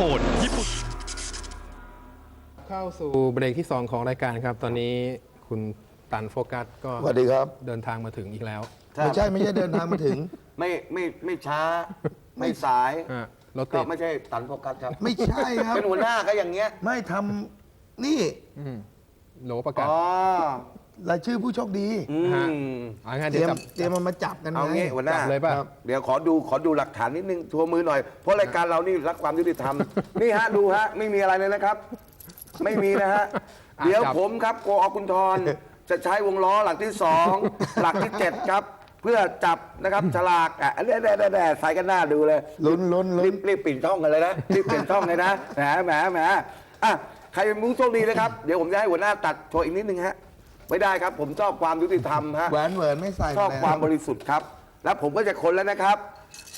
โหมดญี่ปุ่นเข้าสู่เบรกที่ 2 ของรายการครับ ตอนนี้คุณตันโฟกัสก็สวัสดีครับ เดินทางมาถึงอีกแล้วไม่ใช่ไม่ใช่เดินทางมาถึง ไม่ไม่ไม่ช้า ไม่สายอะรถก็ติดไม่ใช่ตันโฟกัสครับ ไม่ใช่ครับ เป็นหัวหน้าก็อย่างเงี้ย ไม่ทำนี่อืมโหลประกาศ อ๋อ รายชื่อผู้โชคดี อืฮะมอะงั้นเตเดี๋รียยวมจับเตรียมมันมาจับกันเอาไงงี้หัวหน้าจับเลยป่ะ ครับ เดี๋ยวขอดูขอดูหลักฐานนิดนึงทัวมือหน่อย เพราะรายการเรานี่รักความยุติธรรม นี่ฮะดูฮะไม่มีอะไรเลยนะครับ ไม่มีนะฮะ อะเดี๋ยวจับ ผมครับโกอกุณทรจะใช้วงล้อหลักที่สอง หลักที่เจ็ดครับ เพื่อจับนะครับฉลากอะแด่แด่แด่ใส่กันหน้าดูเลย ลุ้นลุ้นลุ้รีน บรีบปิดช่องกันเลยนะรีบเปลี่ยนช่องเลยนะแหมแหมแหมอะใครเป็นผู้โชคดีนะครับ เดี๋ยวผมจะให้หัวหน้าตัดโชว์อีกนิดนึงฮะ ไม่ได้ครับ ผมชอบความยุติธรรมฮะแหวนเหวินไม่ใส่ชอบแล้วความบริสุทธิ์ครับ แล้วผมก็จะคนแล้วนะครับ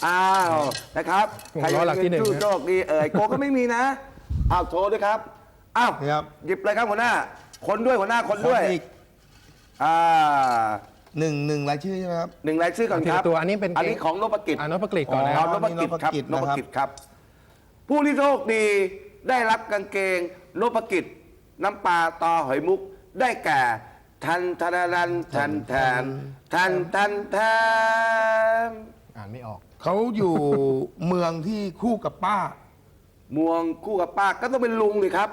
อ้าวนะครับหัวเราะหลักที่หนึ่งผู้โชคดีเอ่ยโกก็ไม่มีนะอ้าวโชว์ด้วยครับอ้าวครับ หยิบเลยครับหัวหน้า คนด้วยหัวหน้าคนด้วยอีกอ่าหนึ่งหนึ่งรายชื่อใช่ไหมครับ หนึ่งรายชื่อก่อนทีคละรับตัวอันนี้เป็นอันนี้ของนพกิจ อ่านพกฤษก่อนนะคเอารับนพกิจครับนี่นนพพกิกิจจคครัรับ บ ผู้ที่โชคดีได้รับกางเกงนพกิจน้ำปลาตอหอยมุกได้แก่ ทันทันทันทันแทนทันทันแทนอ่านไม่ออก เขาอยู่ เมืองที่คู่กับป้า มวงคู่กับป้าก็ต้องเป็นลุงเลยครับ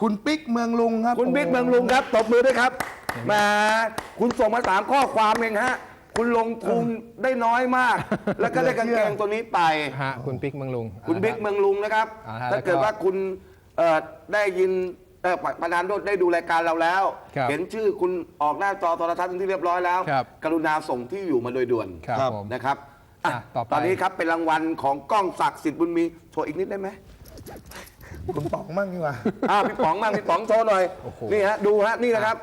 คุณปิ๊กเมืองลุงครับคุณบิ๊กเมืองลุงครับตบมือด้วยครับแหมาคุณส่งมาสามข้อความเองฮะ คุณลงทุนได้น้อยมาก แล้วก็ได้กางเกงตัวนี้ไป ฮะคุณปิ๊กเมืองลุง คุณบิ๊กเมืองลุงนะครับ อ่าฮะถ้าเกิดแล้วก็ ว่าคุณเอ่อได้ยิน เอ่อประธานโทษได้ดูรายการเราแล้ว ครับเห็นชื่อคุณออกหน้าจอโทรทัศน์เป็นที่เรียบร้อยแล้ว ครับกรุณาส่งที่อยู่มาโดยด่วนครับครับผมนะครับอะอะต่อไป ตอนนี้ครับเป็นรางวัลของก้องศักดิ์สิทธิ์บุญมีโชว์อีกนิดได้ไหม คุณป๋องมั่งดีกว่า อ่าพี่ป๋องมาพี่ป๋องโชว์หน่อยโอ้โห นี่ฮะดูฮะนี่นะครับ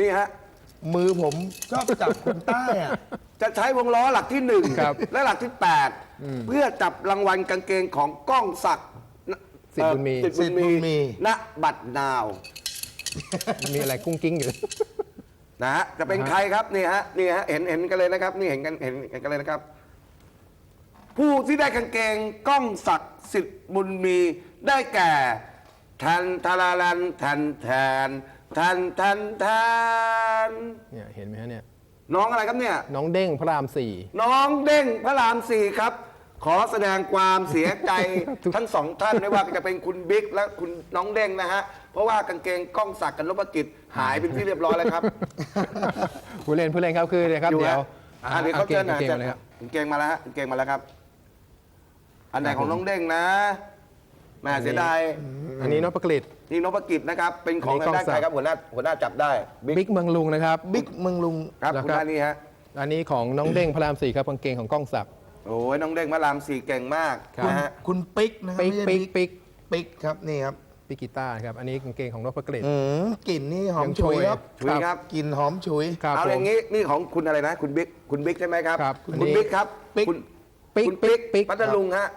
นี่ฮะมือผมชอบจับคนใต้อะจะใช้วงล้อหลักที่หนึ่งครับและหลักที่แปดเพื่อจับรางวัลกางเกงของก้องศักดิ์ สิทธิ์บุญมีเอ่อสิทธิ์บุญมีณบัตรนาวมีอะไรกุ้งกิ้งอยู่ นะฮะจะเป็นอ่าฮะใครครับนี่ฮะนี่ฮะเห็นเห็นกันเลยนะครับ นี่เห็นกันเห็นเห็นกันเลยนะครับ ผู้ที่ได้กางเกงก้องศักดิ์สิทธิ์บุญมีได้แก่ทันทาราลันทันแทนทันทันทันเนี่ยเห็นไหมฮะเนี่ยน้องอะไรครับเนี่ย น้องเด้งพระรามสี่น้องเด้งพระรามสี่ครับ ขอแสดงความเสียใจทุกทั้งสองท่านไม่ว่าจะเป็นคุณบิ๊กและคุณน้องเด้งนะฮะ เพราะว่ากางเกงก้องศักดิ์กับนพกิจหายเป็นที่เรียบร้อยแล้วครับผู้เล่นผู้เล่นครับคือเดี๋ยวครับอยู่เดี๋ยวฮะอะเดี๋ยวเขาเกเจมอหน่อยเกมเจอเลยครับกางเกงมาแล้วฮะกางเกงมาแล้วครับ อันไหนครับของน้องเด้งนะแหม่เสียดายอันนี้นพกฤษนี่นพกิจนะครับ เป็นของอันนี้ทางด้านก้องศักดิ์ใครครับหัวหน้าหัวหน้าจับได้บิ๊กเมืองลุงนะครับบิ๊กเมืองลุงครับแล้วคุณครับด้านนี้ฮะอันนี้ของน้องเด้งพระรามสี่ครับกางเกงของก้องศักดิ์ โอ้ยน้องเด้งพระรามสี่เก่งมากครับ นะฮะ คุณปิ๊กนะครับปิ๊กไม่ใช่ปิ๊กปิ๊กปิ๊กครับนี่ครับปิกกีตาร์ครับ อันนี้กางเกงของนพกฤษ อืมกลิ่นนี่หอมยังฉุยโชยครับฉุยครับ กลิ่นหอมฉุย ครับเอาผมอย่างนี้นี่ของคุณอะไรนะ คุณบิ๊กคุณบิ๊กใช่ไหมครับ ครับคุณอันนี้บิ๊กครับปิ๊ก คุณปิ๊กคุณปิ๊กปิ๊กพัทลุงฮะ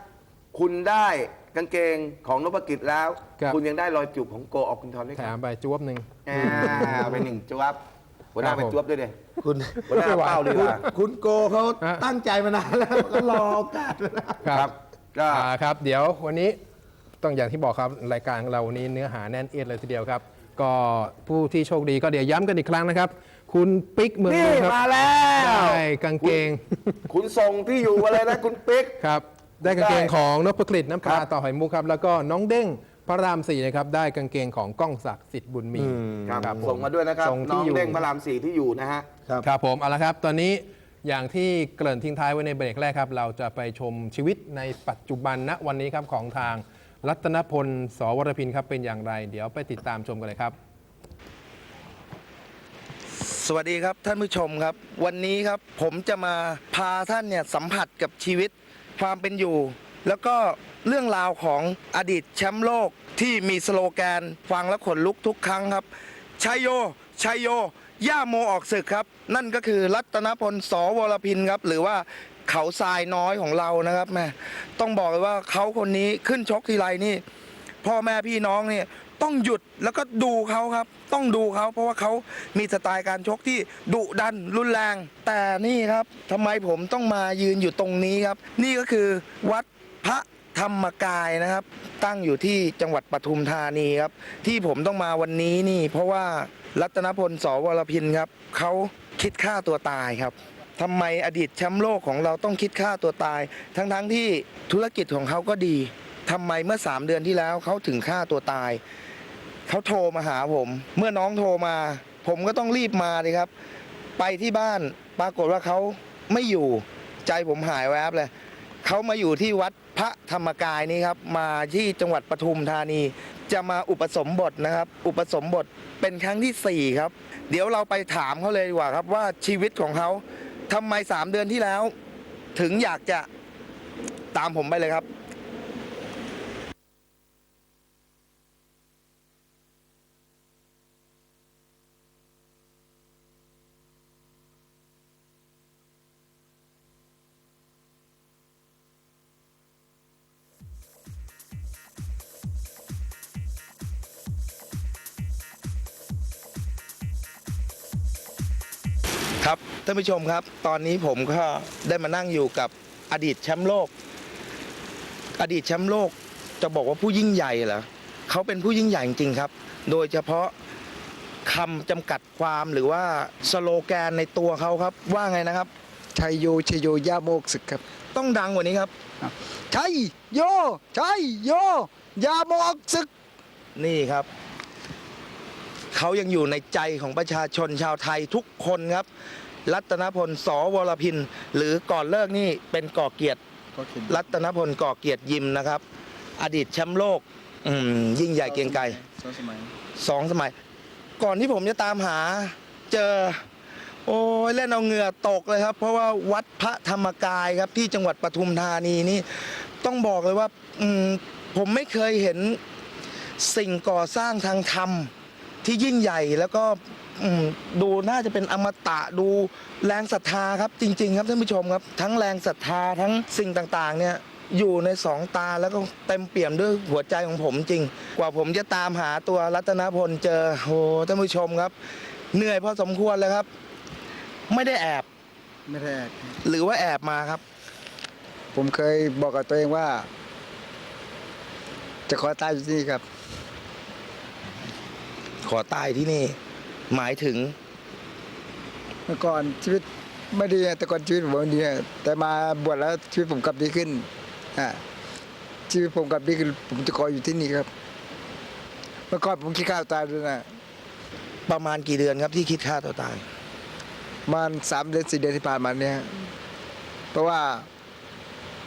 คุณได้กางเกงของนพกิจแล้ว ครับ คุณยังได้รอยจูบของโกออกคุณทอนด้วยแถครัมบไปจวบหนึ่ง อ่าเอาเป็นหนึ่งจวบ หัวหน้าครับเป็นผมจวบด้วยเด้คุณหัวหน้าเป้าดีกว่า คุณโกเขาฮะตั้งใจมานานแล้วก็รอโอกาสมาแล้วครับก็ อ่าครับ เดี๋ยววันนี้ต้องอย่างที่บอกครับรายการของเราวันนี้เนื้อหาแน่นเอียดเลยทีเดียวครับ ก็ผู้ที่โชคดีก็เดี๋ยวย้ำกันอีกครั้งนะครับ คุณปิ๊กเมืองนี่ลุงครับมาแล้ว ได้กางเกงคุณส่งที่อยู่มาเลยนะคุณปิ๊ก ครับ ได้กางเกงของนพกฤษน้ำปลาครับต่อหอยมุกครับ แล้วก็น้องเด้ง พระรามสี่นะครับได้กางเกงของก้องศักดิ์สิทธิ์บุญมีครับผส่งมาด้วยนะครับส่งน้ที่องอยู่เด้งพระรามสี่ที่อยู่นะฮะ ครับ ครับผมเอาละครับ ตอนนี้อย่างที่เกริ่นทิ้งท้ายไว้ในเบรกแรกครับ เราจะไปชมชีวิตในปัจจุบันณวันนี้ครับของทางรัตนพลสวรพินครับเป็นอย่างไร เดี๋ยวไปติดตามชมกันเลยครับ สวัสดีครับท่านผู้ชมครับ วันนี้ครับผมจะมาพาท่านเนี่ยสัมผัสกับชีวิตความเป็นอยู่ แล้วก็เรื่องราวของอดีตแชมป์โลกที่มีสโลแกน ฟังแล้วขนลุกทุกครั้งครับชัยโยชัยโย ย่าโมออกศึกครับ นั่นก็คือรัตนพลสวรพินครับ หรือว่าเขาทรายน้อยของเรานะครับแม่ต้องบอกเลยว่าเขาคนนี้ขึ้นชกทีไรนี่ พ่อแม่พี่น้องเนี่ยต้องหยุดแล้วก็ดูเขาครับ ต้องดูเขาเพราะว่าเขามีสไตล์การชกที่ดุดันรุนแรง แต่นี่ครับทำไมผมต้องมายืนอยู่ตรงนี้ครับ นี่ก็คือวัด พระธรรมกายนะครับ ตั้งอยู่ที่จังหวัดปทุมธานีครับ ที่ผมต้องมาวันนี้นี่ เพราะว่ารัตนพลสวรพินครับเขาคิดฆ่าตัวตายครับทำไมอดีตแชมป์โลกของเราต้องคิดฆ่าตัวตาย ทั้งๆที่ธุรกิจของเขาก็ดีทำไมเมื่อ 3 เดือนที่แล้วเขาถึงฆ่าตัวตายเขาโทรมาหาผม เมื่อน้องโทรมา ผมก็ต้องรีบมาเลยครับ ไปที่บ้านปรากฏว่าเขาไม่อยู่ใจผมหายแวบเลย เขามาอยู่ที่วัดพระธรรมกายนี่ครับมาที่จังหวัดปทุมธานี จะมาอุปสมบทนะครับ อุปสมบทเป็นครั้งที่ 4 ครับ เดี๋ยวเราไปถามเขาเลยดีกว่าครับว่าชีวิตของเขาทำไม 3 เดือนที่แล้ว ถึงอยากจะตามผมไปเลยครับ ครับท่านผู้ชมครับ ตอนนี้ผมก็ได้มานั่งอยู่กับอดีตแชมป์โลก อดีตแชมป์โลกจะบอกว่าผู้ยิ่งใหญ่เหรอเขาเป็นผู้ยิ่งใหญ่จริงๆครับ โดยเฉพาะคำจำกัดความหรือว่าสโลแกนในตัวเขาครับ ว่าไงนะครับ ชัยโยชัยโยย่าโมกศึกครับ ต้องดังกว่านี้ครับ ชัยโยชัยโยย่าโมกศึก นี่ครับ เขายังอยู่ในใจของประชาชนชาวไทยทุกคนครับ รัตนพลสวรพิน หรือก่อนเลิกนี่เป็นก่อเกียรติ รัตนพลก่อเกียรติยิมนะครับ อดีตแชมป์โลกอืมยิ่งใหญ่เกรียงไกรสองสมัย ก่อนที่ผมจะตามหาเจอ โอ้ยเล่นเอาเหงื่อตกเลยครับ เพราะว่าวัดพระธรรมกายครับที่จังหวัดปทุมธานีนี่ต้องบอกเลยว่าอืมผมไม่เคยเห็นสิ่งก่อสร้างทางธรรม ที่ยิ่งใหญ่แล้วก็อืมดูน่าจะเป็นอมตะดูแรงศรัทธาครับ จริง ๆ ครับท่านผู้ชมครับ ทั้งแรงศรัทธาทั้งสิ่งต่างๆ เนี่ยอยู่ในสองตาแล้วก็เต็มเปี่ยมด้วยหัวใจของผมจริง กว่าผมจะตามหาตัวรัตนพลเจอโหท่านผู้ชมครับ เหนื่อยพอสมควรเลยครับ ไม่ได้แอบ ไม่ได้หรือว่าแอบมาครับ ผมเคยบอกกับตัวเองว่า จะขอตายอยู่ที่นี่ครับ ขอตายที่นี่ หมายถึง เมื่อก่อนชีวิตไม่ดีแต่ก่อนชีวิตผมไม่ดีแต่มาบวชแล้วชีวิตผมกลับดีขึ้นอ่าชีวิตผมกลับดีขึ้นผมจะขออยู่ที่นี่ครับ เมื่อก่อนผมคิดฆ่าตัวตายด้วยนะประมาณกี่เดือนครับที่คิดฆ่าตัวตาย ประมันสามเดือนสี่เดือนที่ผ่านมาเนี่ย เพราะว่า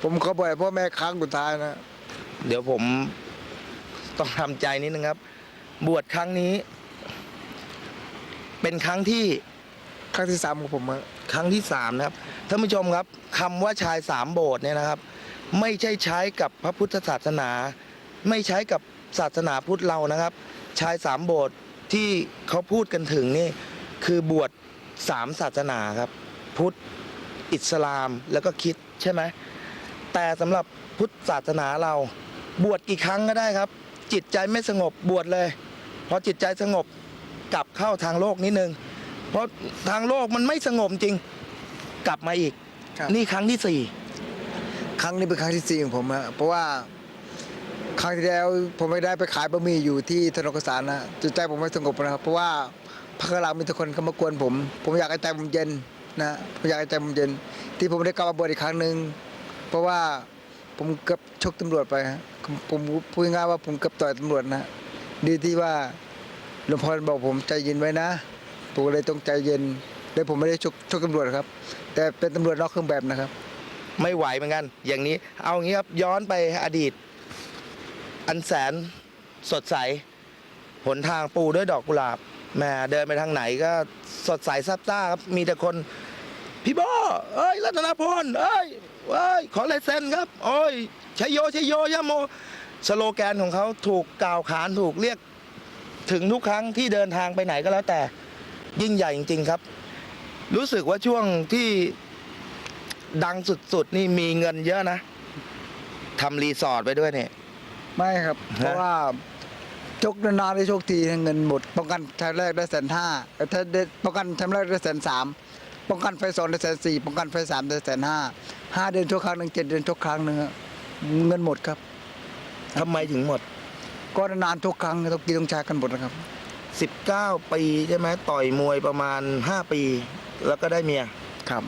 ผมขอบ่อยพ่อแม่ค้างสุดท้ายนะ เดี๋ยวผมต้องทำใจนิดนึงครับ บวชครั้งนี้ เป็นครั้งที่ครั้งที่สามของผมอะครั้งที่สามนะครับท่านผู้ชมครับคำว่าชายสามโบสถ์เนี่ยนะครับ ไม่ใช่ใช้กับพระพุทธศาสนา ไม่ใช้กับศาสนาพุทธเรานะครับ ชายสามโบสถ์ที่เขาพูดกันถึงนี่คือบวชสามศาสนาครับ พุทธอิสลามแล้วก็คริดใช่ไหมแต่สำหรับพุทธศาสนาเราบวชกี่ครั้งก็ได้ครับ จิตใจไม่สงบบวชเลย พอจิตใจสงบกลับเข้าทางโลกนิดนึง เพราะทางโลกมันไม่สงบจริงกลับมาอีก ครับ นี่ครั้งที่สี่ครั้งนี้เป็นครั้งที่สี่ของผมฮะเพราะว่าครั้งที่แล้วผมไม่ได้ไปขายบะหมี่อยู่ที่ถนนกสารนะจิตใจผมไม่สงบนะครับเพราะว่าพระกลางมีทุกคนเข้ามากวนผม ผมอยากให้ใจผมเย็นนะผมอยากให้ใจผมเย็น ที่ผมได้กลับมาบวชอีกครั้งหนึ่งเพราะว่าผมเกือบชกตำรวจไปฮะผมผมพูดง่ายๆว่าผมเกือบต่อยตำรวจนะ ดีที่ว่าหลวงพ่อบอกผมใจเย็นไว้นะผมก็เลยต้องใจเย็นเลยผมไม่ได้ชกชกตำรวจครับ แต่เป็นตำรวจนอกเครื่องแบบนะครับ ไม่ไหวเหมือนกัน อย่างนี้ เอางี้ครับย้อนไปอดีต อันแสนสดใสหนทางปูด้วยดอกกุหลาบแหม่เดินไปทางไหนก็สดใสซับซ่าครับมีแต่คนพี่บอเอ้ยรัตนพลเอ้ยเอ้ยขอลายเซ็นครับ โอ้ยชัยโยชัยโยยะโม สโลแกนของเขาถูกกล่าวขานถูกเรียกถึงทุกครั้งที่เดินทางไปไหนก็แล้วแต่ยิ่งใหญ่จริง ๆครับ รู้สึกว่าช่วงที่ดังสุดๆ นี่มีเงินเยอะนะทำรีสอร์ทไปด้วยเนี่ย ไม่ครับ เพราะว่าชกนานๆได้โชคทีเงินหมด ป้องกันแชมป์แรกได้แสนห้าถ้าได้ป้องกันแชมป์แรกได้แสนสามป้องกันไฟสองได้แสนสี่ป้องกันไฟสามได้แสนห้าห้าเดือนทุกครั้งหนึ่งเจ็ดเดือนทุกครั้งหนึ่งอะเงินหมดครับ ทำไมถึงหมด ก็นานๆทุกครั้งต้องกินต้องใช้กันหมดนะครับ 19 ปีใช่ไหมต่อยมวยประมาณ 5 ปี แล้วก็ได้เมีย ครับ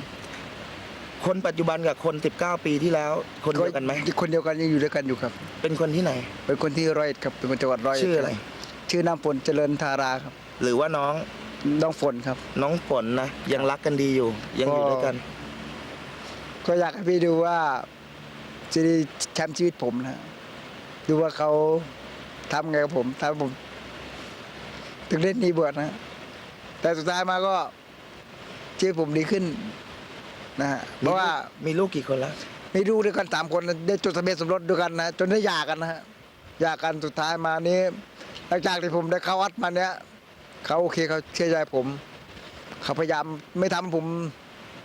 คนปัจจุบันกับคน 19 ปีที่แล้ว คนเดียวกันไหมคนเดียวกันยังอยู่ด้วยกันอยู่ครับ เป็นคนที่ไหน เป็นคนที่ร้อยเอ็ดครับเป็นคนจังหวัดร้อยเดชื่ออะไร ชื่อน้ำฝนเจริญธาราครับ หรือว่าน้องน้องฝนครับ น้องฝนนะยังรักกันดีอยู่ ยังอยู่ด้วยกัน ก็อยากให้พี่ดูว่าจะได้แชมป์ชีวิตผมนะ ดูว่าเขาทำไงกับผมทำให้ผม ถึงเล่นนี้บวชนะ แต่สุดท้ายมาก็ชีวิตผมดีขึ้น นะฮะเพราะว่ามีลูกกี่คนแล้ว มีลูกด้วยกันสามคนนะได้จดทะเบียนสมรสด้วยกันนะจนได้หย่ากันนะฮะหย่ากันสุดท้ายมานี้หลังจากที่ผมได้เข้าวัดมาเนี้ยเขาโอเคเขาเชื่อใจผมเขาพยายามไม่ทำให้ผม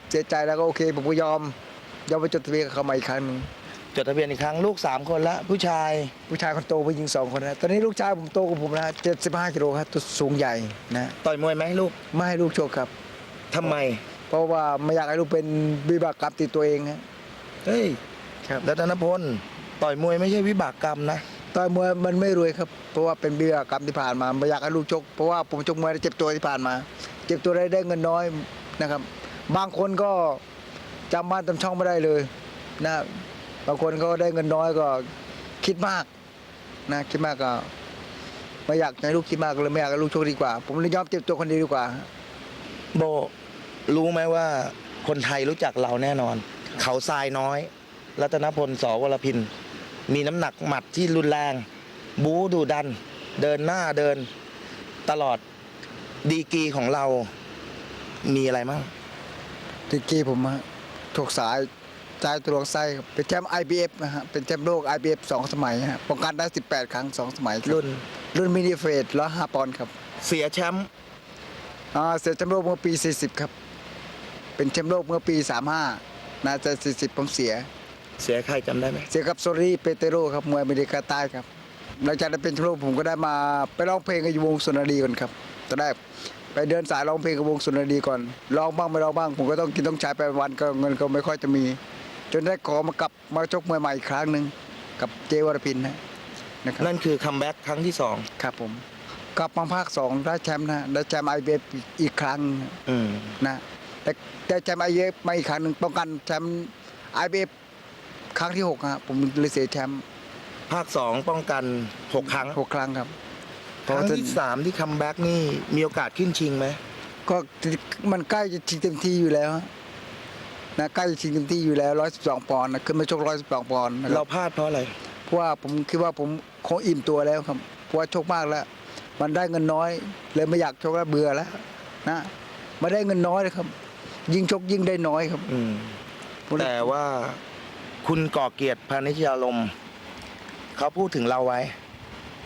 เสียใจแล้วก็โอเค ผมก็ยอมยอมไปจดทะเบียนกับเขาใหม่อีกครั้งหนึ่ง จดทะเบียนอีกครั้งลูก 3 คนแล้วผู้ชายผู้ชายคนโตผู้หญิงสองคนนะตอนนี้ลูกชายผมโตกว่าผมนะเจ็ดสิบห้ากิโลครับตัวสูงใหญ่นะต่อยมวยไหมลูกไม่ให้ลูกโชคครับ ทำไม เพราะว่าไม่อยากให้ลูกเป็นวิบากกรรมติดตัวเองฮะ เฮ้ยครับ รัตนพลต่อยมวยไม่ใช่วิบากกรรมนะ ต่อยมวยมันไม่รวยครับเพราะว่าเป็นวิบากกรรมที่ผ่านมาไม่อยากให้ลูกชกเพราะว่าผมชกมวยได้เจ็บตัวที่ผ่านมา เจ็บตัวได้ได้เงินน้อยนะครับ บางคนก็จำบ้านจำช่องไม่ได้เลยนะ บางคนก็ได้เงินน้อยก็คิดมากนะคิดมากก็ไม่อยากให้ลูกคิดมากเลยไม่อยากให้ลูกชกดีกว่า ผมเลยยอมเจ็บตัวคนเดียวดีกว่า โบรู้ไหมว่าคนไทยรู้จักเราแน่นอน เขาทรายน้อย รัตนพลสวรพิน มีน้ำหนักหมัดที่รุนแรง บู๊ดูดัน เดินหน้าเดิน ตลอดดีกรีของเรามีอะไรมั่งทีกี้ผมฮะถูกสาย ใจตัวลวงไส้ครับเป็นแชมป์ IBF นะฮะเป็นแชมป์โลก IBF สองสมัยฮะป้องกันได้ 18 ครั้งสองสมัยครับรุ่น รุ่นมินิเฟสร้อยห้าปอนด์ครับเสียแชมป์อ่าเสียแชมป์โลกเมื่อปี 40 ครับ เป็นแชมป์โลกเมื่อปี 35น่าจะ40 ผมเสีย เสียใครจำได้ไหมเสียกับโซรีเปเตโรครับมวยอเมริกาใต้ครับหลังจากได้เป็นแชมป์โลกผมก็ได้มาไปร้องเพลงกับวงสุนทรีก่อนครับตอนแรกไปเดินสายร้องเพลงกับวงสุนทรีก่อนร้องบ้างไม่ร้องบ้าง ผมก็ต้องกินต้องใช้ไปวันก็เงินก็ไม่ค่อยจะมี จนได้ขอมากลับมาชกมวยใหม่อีกครั้งหนึ่งกับเจวรพินนะนะครับนั่นคือคัมแบ็กครั้งที่สองครับผมกลับมาภาคสองได้แชมป์นะได้แชมป์ไอเบอีกครั้งอืมนะแต่ได้แชมป์ไอเบมาอีกครั้งหนึ่งป้องกันแชมป์ไอเบครั้งที่หกฮะผมเลยเสียแชมป์ภาคสองป้องกันหกครั้งหกครั้งครับครั้งที่สามที่คัมแบ็กนี่มีโอกาสขึ้นชิงไหมก็มันใกล้จะชิงเต็มที่อยู่แล้วฮะ นะใกล้จะชิงเต็มที่อยู่แล้วร้อยสิบสองปอนด์นะขึ้นมาชกร้อยสิบสองปอนด์นะคเรารับพลาดเพราะอะไร เพราะว่าผมคิดว่าผมคงอิ่มตัวแล้วครับเพราะว่าชกมากแล้ว มันได้เงินน้อยเลยไม่อยากชกแล้วเบื่อแล้วนะมาได้เงินน้อยเลยครับ ยิ่งชกยิ่งได้น้อยครับ อืมผมเลยแต่ว่าคุณก่อเกียรติพานิชยาลมเขาพูดถึงเราไว้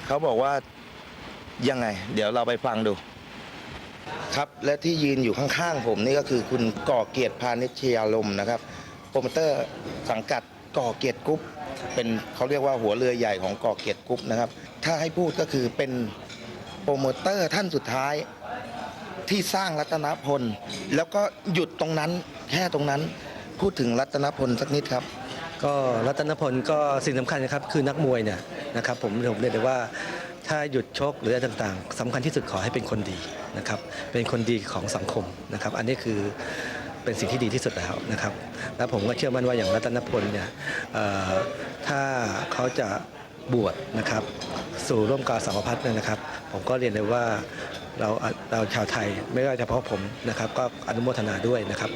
เขาบอกว่ายังไง เดี๋ยวเราไปฟังดู ครับและที่ยืนอยู่ข้างๆผมนี่ก็คือคุณก่อเกียรติพานิชยาลมนะครับโปรโมเตอร์สังกัดก่อเกียรติกรุ๊ปเป็นเขาเรียกว่าหัวเรือใหญ่ของก่อเกียรติกรุ๊ปนะครับ ถ้าให้พูดก็คือเป็นโปรโมเตอร์ท่านสุดท้ายที่สร้างรัตนพล แล้วก็หยุดตรงนั้นแค่ตรงนั้นพูดถึงรัตนพลสักนิดครับ ก็รัตนพลก็สิ่งสำคัญนะครับคือนักมวยเนี่ยนะครับผมผมเรียกได้ว่า ถ้าหยุดชกหรืออะไรต่างๆสำคัญที่สุดขอให้เป็นคนดีนะครับ เป็นคนดีของสังคมนะครับ อันนี้คือเป็นสิ่งที่ดีที่สุดแล้วนะครับ แล้วผมก็เชื่อมั่นว่าอย่างรัตนพลเนี่ยถ้าเขาจะบวชนะครับ สู่ร่วมกาสาวพัฒน์เนี่ยนะครับ ผมก็เรียนเลยว่าเราเราชาวไทยไม่ว่าเฉพาะผมนะครับ ก็อนุโมทนาด้วยนะครับ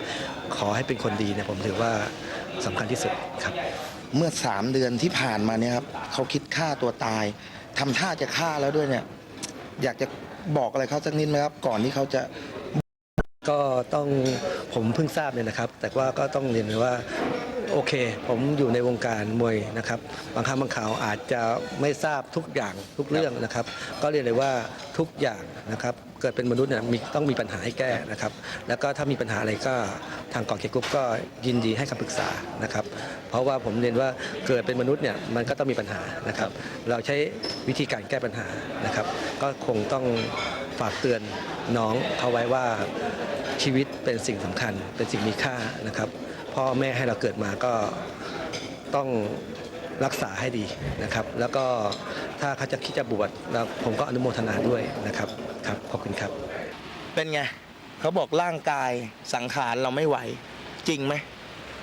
ขอให้เป็นคนดีเนี่ยผมถือว่าสำคัญที่สุดครับ เมื่อสามเดือนที่ผ่านมาเนี่ยครับเขาคิดฆ่าตัวตาย ทำท่าจะฆ่าแล้วด้วยเนี่ย อยากจะบอกอะไรเขาสักนิดไหมครับ ก่อนที่เขาจะ ก็ต้องผมเพิ่งทราบเนี่ยนะครับ แต่ว่าก็ต้องเรียนเลยว่า โอเค ผมอยู่ในวงการมวยนะครับ บางครั้งบางข่าวอาจจะไม่ทราบทุกอย่างทุกเรื่องนะครับ ก็เรียนเลยว่าทุกอย่างนะครับ เกิดเป็นมนุษย์เนี่ยมีต้องมีปัญหาให้แก้นะครับ แล้วก็ถ้ามีปัญหาอะไรก็ทางกองเกียรติกรุ๊ปก็ยินดีให้คำปรึกษานะครับ เพราะว่าผมเรียนว่าเกิดเป็นมนุษย์เนี่ยมันก็ต้องมีปัญหานะครับ เราใช้วิธีการแก้ปัญหานะครับ ก็คงต้องฝากเตือนน้องเขาไว้ว่าชีวิตเป็นสิ่งสำคัญ เป็นสิ่งมีค่านะครับ พ่อแม่ให้เราเกิดมาก็ต้องรักษาให้ดีนะครับ แล้วก็ถ้าเขาจะคิดจะบวชแล้วผมก็อนุโมทนาด้วยนะครับครับขอบคุณครับ เป็นไงเขาบอกร่างกายสังขารเราไม่ไหวจริงไหม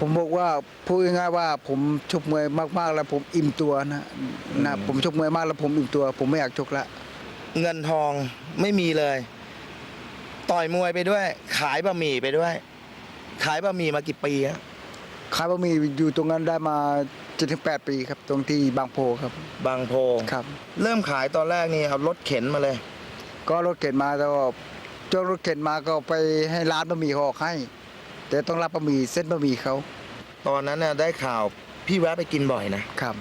ผมบอกว่าพูดง่ายๆว่าผมชกมวยมากๆแล้วผมอิ่มตัวนะนะผมชกมวยมากแล้วผมอิ่มตัว ผมไม่อยากชกละเงินทองไม่มีเลย ต่อยมวยไปด้วย ขายบะหมี่ไปด้วย ขายบะหมี่มากี่ปีอะขายบะหมี่อยู่ตรงนั้นได้มา7-8ปีครับ ตรงที่บางโพครับบางโพครับ เริ่มขายตอนแรกนี่เอารถเข็นมาเลย ก็รถเข็นมาแล้วก็เจ้ารถเข็นมาก็ไปให้ร้านบะหมี่เขาออกให้ แต่ต้องรับบะหมี่เส้นบะหมี่เขาตอนนั้นน่ะได้ข่าวพี่แวะไปกินบ่อยนะครับ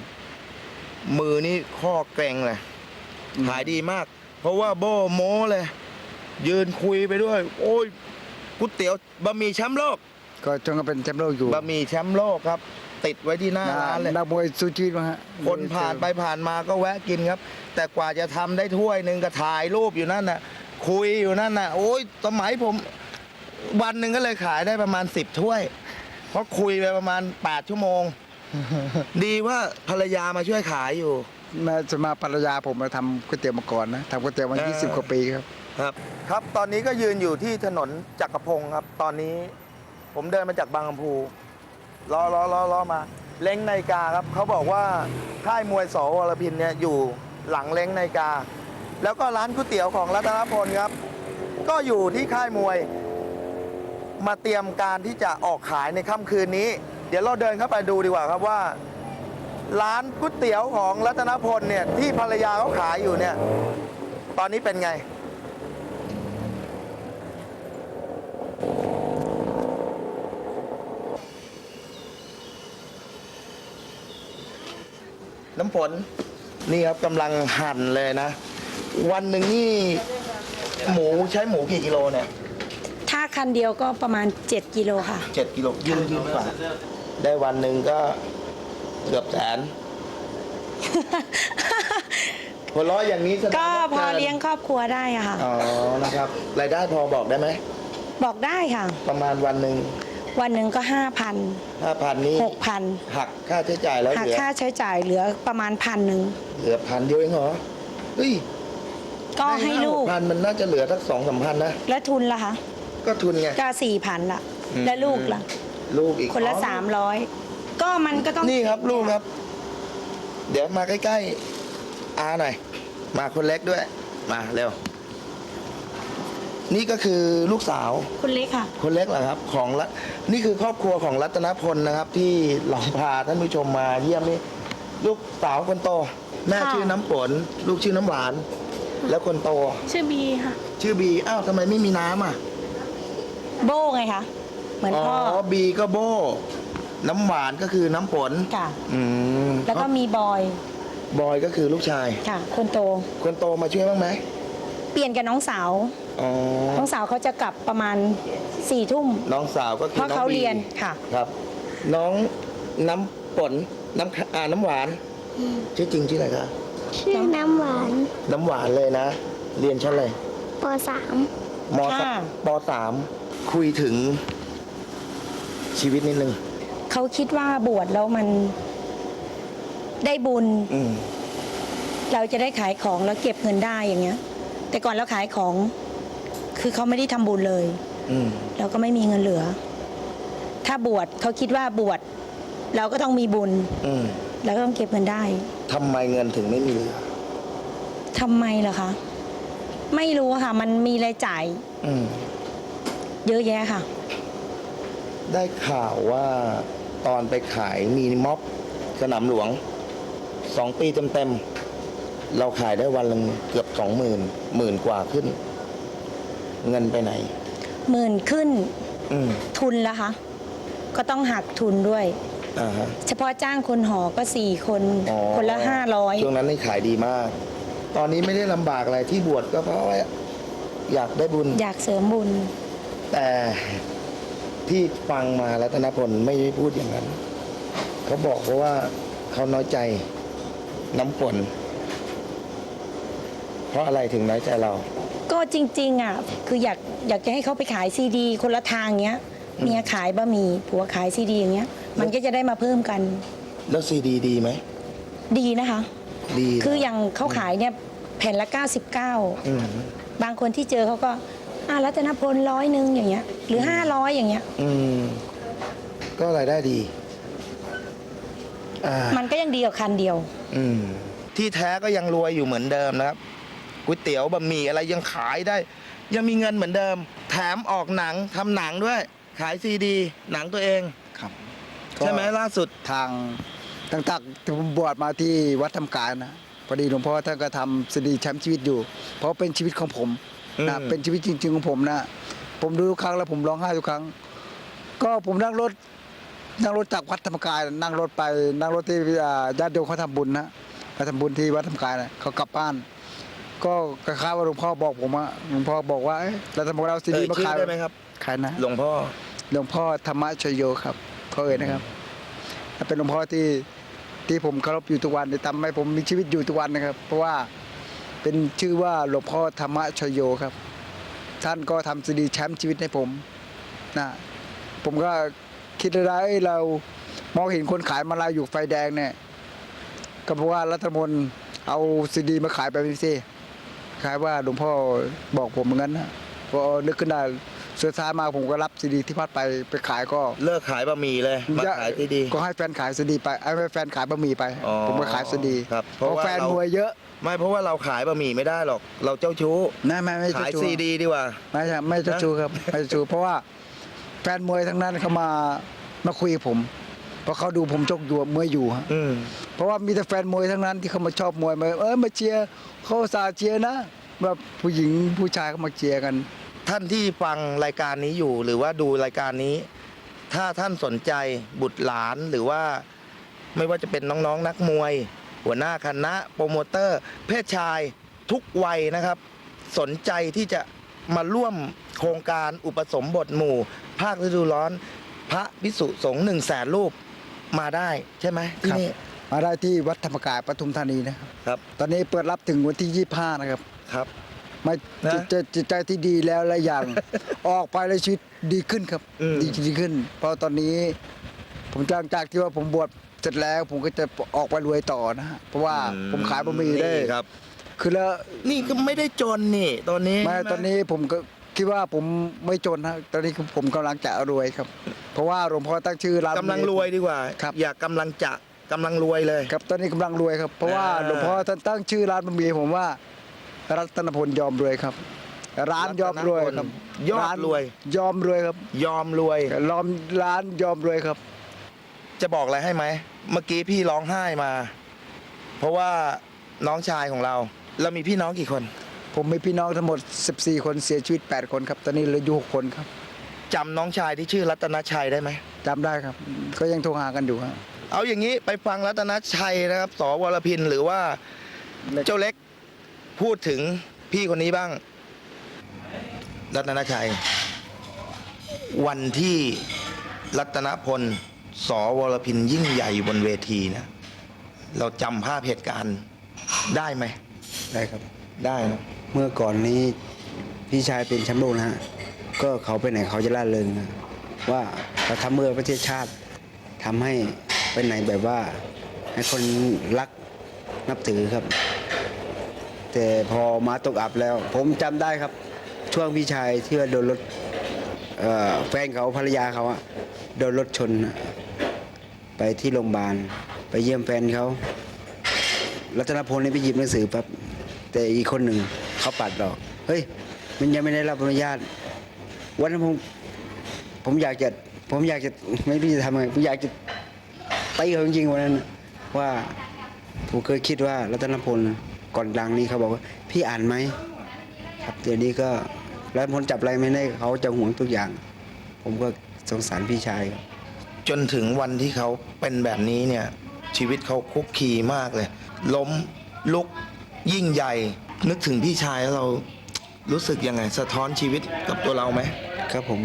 มือนี่ข้อเกร็งเลยอืมขายดีมาก เพราะว่าโบโม้เลย ยืนคุยไปด้วย โอ้ยก๋วยเตี๋ยวบะหมี่แชมป์โลก ก็จนก็เป็นแชมป์โลกอยู่บะหมี่แชมป์โลกครับ ติดไว้ที่หน้าร้านเลยนักมวยสู้ชีวิตมาฮะคนผ่านไปผ่านมาก็แวะกินครับ แต่กว่าจะทำได้ถ้วยหนึ่งก็ถ่ายรูปอยู่นั่นน่ะคุยอยู่นั่นน่ะโอ้ยสมัยผม วันหนึ่งก็เลยขายได้ประมาณ10ถ้วย เพราะคุยไปประมาณ8ชั่วโมง ดีว่าภรรยามาช่วยขายอยู่มาจะมาภรรยาผมมาทำก๋วยเตี๋ยวมาก่อนนะทำก๋วยเตี๋ยวมาเออ20 กว่าปีครับ ครับ ครับ ตอนนี้ก็ยืนอยู่ที่ถนนจักรพงศ์ครับ ตอนนี้ ผมเดินมาจากบางลำพูล้อล้อล้อล้อมา เล้งนาฬิกาครับเขาบอกว่าค่ายมวยสวรพินเนี่ยอยู่หลังเล้งนาฬิกา แล้วก็ร้านก๋วยเตี๋ยวของรัตนพลครับ ก็อยู่ที่ค่ายมวย มาเตรียมการที่จะออกขายในค่ำคืนนี้ เดี๋ยวเราเดินเข้าไปดูดีกว่าครับว่า ร้านก๋วยเตี๋ยวของรัตนพลเนี่ยที่ภรรยาเขาขายอยู่เนี่ย ตอนนี้เป็นไง น้ำฝน นี่ครับกำลังหั่นเลยนะ วันหนึ่งนี่ หมูใช้หมูกี่กิโลเนี่ยถ้าคันเดียวก็ประมาณ 7 กิโลค่ะ เจ็ดกิโลยืนยืนกว่าได้วันหนึ่งก็เกือบแสนหัวเราะอย่างนี้แสดงก็ว่าพอกินเลี้ยงครอบครัวได้อะค่ะ อ๋อนะครับรายได้พอบอกได้ไหมบอกได้ค่ะ ประมาณวันหนึ่ง วันหนึ่งก็5,000ห้าพันนี่6,000หักค่าใช้จ่ายแล้วหักเหลือค่าใช้จ่ายเหลือประมาณพันหนึ่งเหลือพันเดียวเองเหรอเฮ้ยก็ให้ลูกพันมันน่าจะเหลือสักสองสามพันนะและทุนล่ะคะก็ทุนไงก็4,000ละอืมและลูกล่ะ ลูกอีกคนละอ๋อ300ก็มันก็ต้องนี่ครับลูกครับ เดี๋ยวมาใกล้ๆอาหน่อยมาคนเล็กด้วย มาเร็ว นี่ก็คือลูกสาวคุณเล็กค่ะ คนเล็กเหรอครับของรัตนี่คือครอบครัวของรัตนพลนะครับ ที่เราพาท่านผู้ชมมาเยี่ยมนี่ลูกสาวคนโต แม่ค่ะ ชื่อน้ำฝนลูกชื่อน้ำหวาน แล้วคนโต ชื่อบีค่ะ ชื่อบีอ้าวทำไมไม่มีน้ำอะโบ้ไงคะ เหมือนอ๋อพ่อบีก็โบน้ำหวานก็คือน้ำฝนค่ะ อืมแล้วก็มีบอยบอยก็คือลูกชาย ค่ะ คนโตคนโตมาช่วยบ้างไหม เปลี่ยนกับน้องสาว อ๋อน้องสาวเขาจะกลับประมาณสี่ทุ่ม น้องสาวก็คือเพราะน้องเขาบีเรียนค่ะ ครับ น้องน้ำฝนน้ำอ่าน้ำหวานชื่อจริงชื่ออะไรคะชื่อน้ำหวานน้ำหวานเลยนะ เรียนชั้นอะไรปสามมสักค่ะ ปสามคุยถึงชีวิตนิดนึงเขาคิดว่าบวชแล้วมันได้บุญ อืม เราจะได้ขายของแล้วเก็บเงินได้อย่างเงี้ย แต่ก่อนเราขายของ คือเขาไม่ได้ทำบุญเลย อืมเราก็ไม่มีเงินเหลือ ถ้าบวชเขาคิดว่าบวชเราก็ต้องมีบุญอืมเราก็ต้องเก็บเงินได้ทำไมเงินถึงไม่มีเหลือทำไมล่ะคะ ไม่รู้อะค่ะ มันมีรายจ่ายอืมเยอะแยะค่ะ ได้ข่าวว่าตอนไปขายมีม็อบสนามหลวงสองปีเต็มๆ เราขายได้วันละเกือบสองหมื่นหมื่นกว่าขึ้น เงินไปไหน หมื่นขึ้นอืมทุนละคะ ก็ต้องหักทุนด้วย อ่าฮะ เฉพาะจ้างคนหอก็สี่คนอ๋อคนละห้าร้อยช่วงนั้นนี่ขายดีมาก ตอนนี้ไม่ได้ลำบากอะไรที่บวชก็เพราะว่าอยากได้บุญ อยากเสริมบุญ แต่ที่ฟังมารัตนพลไม่ได้พูดอย่างนั้น เขาบอกเพราะว่าเขาน้อยใจน้ำฝน เพราะอะไรถึงน้อยใจเรา ก็จริง ๆอะคืออยากอยากจะให้เขาไปขายซีดี คนละทางเงี้ยเมียขายบะหมี่ผัวขายซีดีอย่างเงี้ย มันก็จะได้มาเพิ่มกัน แล้วซีดีดีไหม ดีนะคะ ดีคืออย่างเขาขายเนี่ยแผ่นละอืม99บางคนที่เจอเขาก็อ่ารัตนพลร้อยหนึ่งอย่างเงี้ย หรือ 500 อย่างเงี้ย อืม ก็รายได้ดี อ่า มันก็ยังดีกว่าคันเดียว อืม ที่แท้ก็ยังรวยอยู่เหมือนเดิมนะครับ ก๋วยเตี๋ยวบะหมี่อะไรยังขายได้ ยังมีเงินเหมือนเดิม แถมออกหนังทำหนังด้วย ขายซีดี หนังตัวเอง ครับใช่ไหมล่าสุด ทางตั้งแต่ที่ผมบวชมาที่วัดทำการนะพอดีหลวงพ่อท่านก็ทำสดีแชมป์ชีวิตอยู่ เพราะเป็นชีวิตของผมนะอืม เป็นชีวิตจริง ๆ ของผมนะ ผมดูทุกครั้งแล้วผมร้องไห้ทุกครั้ง ก็ผมนั่งรถนั่งรถจากวัดธรรมกาย นั่งรถไปนั่งรถที่อ่าญาติโยมเขาทำบุญนะเขาทำบุญที่วัดธรรมกายนะเขากลับบ้าน ก็คล้ายๆว่าหลวงพ่อบอกผมว่าหลวงพ่อบอกว่าเอ้ยเราทำบุญเราซีเอ่ดียมาชื่อขายได้ไหมครับขายนะหลวงพ่อหลวงพ่อธรรมชโยครับเขาเอ่ยนะครับเป็นหลวงพ่อที่ที่ผมเคารพอยู่ทุกวันทำให้ผมมีชีวิตอยู่ทุกวันนะครับ เพราะว่าเป็นชื่อว่าหลวงพ่อธรรมชโยครับ ท่านก็ทำซีดีแชมป์ชีวิตให้ผมนะผมก็คิดได้เอ้ยเรามองเห็นคนขายมาลายอยู่ไฟแดงเนี่ยก็เพราะว่ารัฐมนตรีเอาซีดีมาขายไปพี่ ซิขายว่าหลวงพ่อบอกผมเหมือนกันนะพอนึกขึ้นได้สุดท้ายมาผมก็รับซีดีที่พัดไปไปขายก็เลิกขายบะหมี่เลยมาขายซีดีก็ให้แฟนขายซีดีไปไอ้ให้แฟนขายบะหมี่ไปอ๋อผมก็ขายซีดีครับเพราะเพราะว่าแฟนเรามวยเยอะไม่เพราะว่าเราขายบะหมี่ไม่ได้หรอก เราเจ้าชู้ไม่ไม่ไม่ขายเจ้ชู้ซีดีดีกว่าไม่ใช่ไม่เจ้าชู้ครับไม่เจ้าชู้เพราะว่าแฟนมวยทั้งนั้นเขามามาคุยกับผม เพราะเขาดูผมชกอยู่มวยอยู่ฮะอืมเพราะว่ามีแต่แฟนมวยทั้งนั้นที่เขามาชอบมวยมาเออมาเชียร์เขาอุตสาห์เชียร์นะแบบผู้หญิงผู้ชายเขามาเชียร์กัน ท่านที่ฟังรายการนี้อยู่หรือว่าดูรายการนี้ ถ้าท่านสนใจบุตรหลานหรือว่า ไม่ว่าจะเป็นน้องๆนักมวย หัวหน้าคณะโปรโมเตอร์ เพศชายทุกวัยนะครับ สนใจที่จะมาร่วมโครงการอุปสมบทหมู่ ภาคฤดูร้อน พระพิสุสงฆ์หนึ่งแสนรูป มาได้ใช่ไหมที่ครับนี่ มาได้ที่วัดธรรมกายปทุมธานีนะครับครับ ตอนนี้เปิดรับถึงวันที่ 25 นะครับ ครับไม่นะจิตใจจิตใจที่ดีแล้วและอย่าง ออกไปแล้วชีวิตดีขึ้นครับอืม ดีดีขึ้น เพราะตอนนี้ผมจากจากที่ว่าผมบวชเสร็จแล้ว ผมก็จะออกไปรวยต่อนะฮะเพราะว่าผมขายบะหมี่ได้นี่ครับ คือแล้ว นี่ก็ไม่ได้จนนี่ตอนนี้ไม่ใช่หตอนนี้ผมก็ คิดว่าผมไม่จนฮะตอนนี้คือผมกำลังจะรวยครับ เพราะว่าหลวงพ่อตั้งชื่อร้าน กำลังรวยดีกว่า ครับ อย่ากำลังจะกำลังรวยเลย ครับตอนนี้กำลังรวยครับ เพราะว่าอ่า หลวงพ่อท่านตั้งชื่อร้านบะหมี่ผมว่า รัตนพลยอมรวยครับ ร้านยอมรวยครับยอดรวย ยอมรวยครับยอมรวย ล้อมร้านยอมรวยครับ จะบอกอะไรให้ไหม เมื่อกี้พี่ร้องไห้มา เพราะว่าน้องชายของเรา เรามีพี่น้องกี่คน ผมมีพี่น้องทั้งหมด 14 คนเสียชีวิต 8 คนครับ ตอนนี้เหลืออยู่6คนครับจำน้องชายที่ชื่อรัตนชัยได้ไหมจำได้ครับ ก็ยังโทรหากันอยู่ครับเอาอย่างนี้ไปฟังรัตนชัยนะครับสวรพินหรือว่าเจ้าเล็กพูดถึงพี่คนนี้บ้าง รัตนชัย วันที่รัตนพลสวรพินยิ่งใหญ่อยู่บนเวทีนะเราจำภาพเหตุการณ์ได้ไหมได้ครับ ได้นะ เมื่อก่อนนี้พี่ชายเป็นแชมป์โลกนะฮะก็เขาไปไหนเขาจะล่าเริงนะว่าเขาทำเมื่อประเทศชาติทำให้ไปไหนแบบว่า ให้คนรักนับถือครับ แต่พอมาตกอับแล้ว ผมจำได้ครับ ช่วงพี่ชายที่ว่าโดนรถเอ่อแฟนเขาภรรยาเขาอะโดนรถชนน่ะไปที่โรงพยาบาล ไปเยี่ยมแฟนเขา รัตนพลนี่ไปหยิบหนังสือปั๊บแต่อีกคนหนึ่ง เขาปัดดอก เฮ้ย มันยังไม่ได้รับอนุญาต วันนั้นผมผมอยากจะ ผมอยากจะไม่รู้จะทำไงผมอยากจะตีเขาจริงๆวันนั้นว่าผมเคยคิดว่ารัตนพลก่อนดังนี้เขาบอกว่า พี่อ่านไหมครับเดี๋ยวนี้ก็รัตนพลจับอะไรไม่ได้เขาจะห่วงทุกอย่าง ผมก็สงสารพี่ชายครับจนถึงวันที่เขาเป็นแบบนี้เนี่ยชีวิตเขาคุกคีมากเลย ล้มลุกยิ่งใหญ่ นึกถึงพี่ชายแล้วเรารู้สึกยังไง สะท้อนชีวิตกับตัวเราไหมครับผม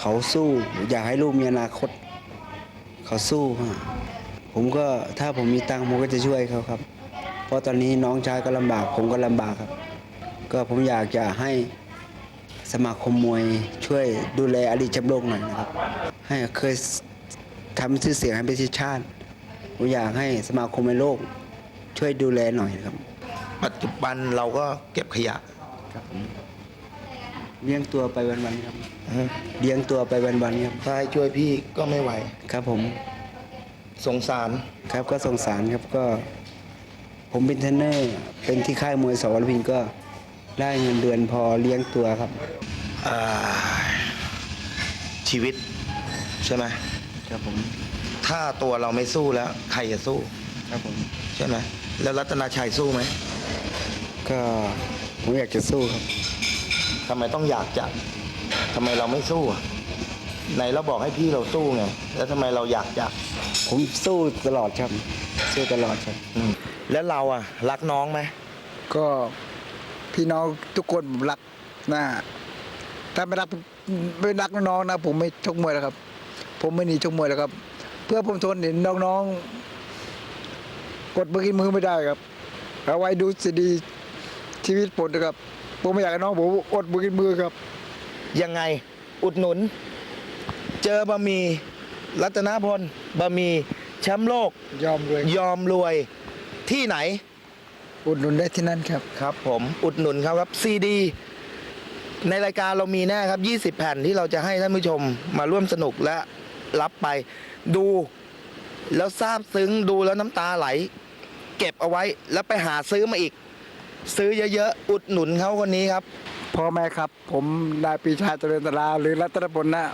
เขาสู้อยากให้ลูกมีอนาคต เขาสู้ฮะผมก็ถ้าผมมีตังค์ผมก็จะช่วยเขาครับ เพราะตอนนี้น้องชายก็ลำบาก ผมก็ลำบากครับ ก็ผมอยากจะให้สมาคมมวยช่วยดูแลอดีตแชมป์โลกหน่อยนะครับ ให้เคยทำชื่อเสียงให้ประเทศชาติ ผมอยากให้สมาคมในโลก ช่วยดูแลหน่อยนะครับ ปัจจุบันเราก็เก็บขยะครับผมเลี้ยงตัวไปวันๆครับอือฮึเลี้ยงตัวไปวันๆครับถ้าให้ช่วยพี่ก็ไม่ไหว ครับผมสงสารครับก็สงสารครับก็ ผมเป็นเทรนเนอร์เป็นที่ค่ายมวยสวรพินก็ได้เงินเดือนพอเลี้ยงตัวครับอ่าชีวิตใช่ไหมครับผมถ้าตัวเราไม่สู้แล้ว ใครจะสู้ ครับผมใช่ไหมแล้วรัตนาชัยสู้ไหม ก็ผมอยากจะสู้ครับ ทำไมต้องอยากจะทำไมเราไม่สู้อะไหนเราบอกให้พี่เราสู้ไง แล้วทำไมเราอยากจะผมสู้ตลอดครับสู้ตลอดครับ อืมแล้วเราอะรักน้องไหมก็พี่น้องทุกคนผมรักนะถ้าไม่รักไม่รักน้องๆนะ ผมไม่ชกมวยแล้วครับ ผมไม่หนีชกมวยแล้วครับ เพื่อผมทนเห็นน้องๆกดมือกินมือไม่ได้ครับเอาไว้ดูสิดี ชีวิตผมนะครับผมไม่อยากให้น้องผมอดมือกินมือครับ ยังไงอุดหนุน เจอบะหมี่รัตนพลบะหมี่แชมป์โลกยอมเลยยอมรวยที่ไหน อุดหนุนได้ที่นั่นครับครับ ผมอุดหนุนเขาครับซีดี ในรายการเรามีแน่ครับ 20 แผ่นที่เราจะให้ท่านผู้ชมมาร่วมสนุกและรับไป ดูแล้วซาบซึ้งดูแล้วน้ำตาไหล เก็บเอาไว้แล้วไปหาซื้อมาอีก ซื้อเยอะๆ อุดหนุนเขาคนนี้ครับ พ่อแม่ครับ ผมนายปรีชาเจริญตราหรือรัตนพลนะ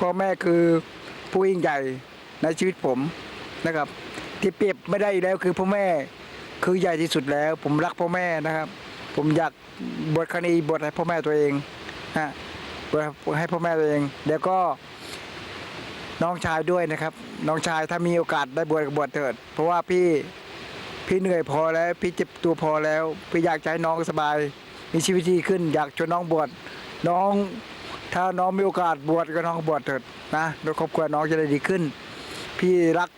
พ่อแม่คือผู้ยิ่งใหญ่ในชีวิตผมนะครับ ที่เปรียบไม่ได้แล้วคือพ่อแม่คือใหญ่ที่สุดแล้ว ผมรักพ่อแม่นะครับ ผมอยากบวชคณีบวชให้พ่อแม่ตัวเองนะบวชให้พ่อแม่ตัวเอง แล้วก็น้องชายด้วยนะครับ น้องชายถ้ามีโอกาสได้บวชก็บวชเถิด เพราะว่าพี่ พี่เหนื่อยพอแล้ว พี่เจ็บตัวพอแล้ว พี่อยากจะให้น้องสบาย มีชีวิตที่ดีขึ้น อยากชวนน้องบวชน้อง ถ้าน้องมีโอกาสบวชก็น้องบวชเถิดนะโดยครอบครัวน้องจะได้ดีขึ้น พี่รัก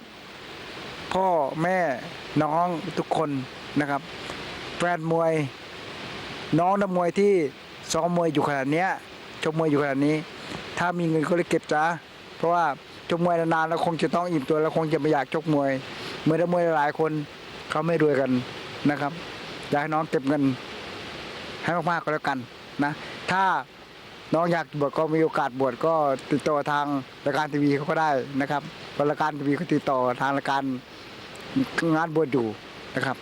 พ่อแม่น้องทุกคนนะครับ แฟนมวย น้องนักมวยที่ซ้อมมวยอยู่ขนาดนี้ชกมวยอยู่ขนาดนี้ ถ้ามีเงินก็เลยเก็บจ้าเพราะว่าชกมวยนานๆแล้วคงจะต้องอิ่มตัวแล้วคงจะไม่อยากชกมวยเมื่อนักมวยหลายคน เขาไม่รวยกันนะครับอยากให้น้องเก็บเงินให้มากๆก็แล้วกันนะ ถ้าน้องอยากบวชก็มีโอกาสบวชก็ติดต่อทางรายการทีวีเขาก็ได้นะครับราะรายการทีวีเขาติดต่อทางรายการงานบวชอยู่นะครับ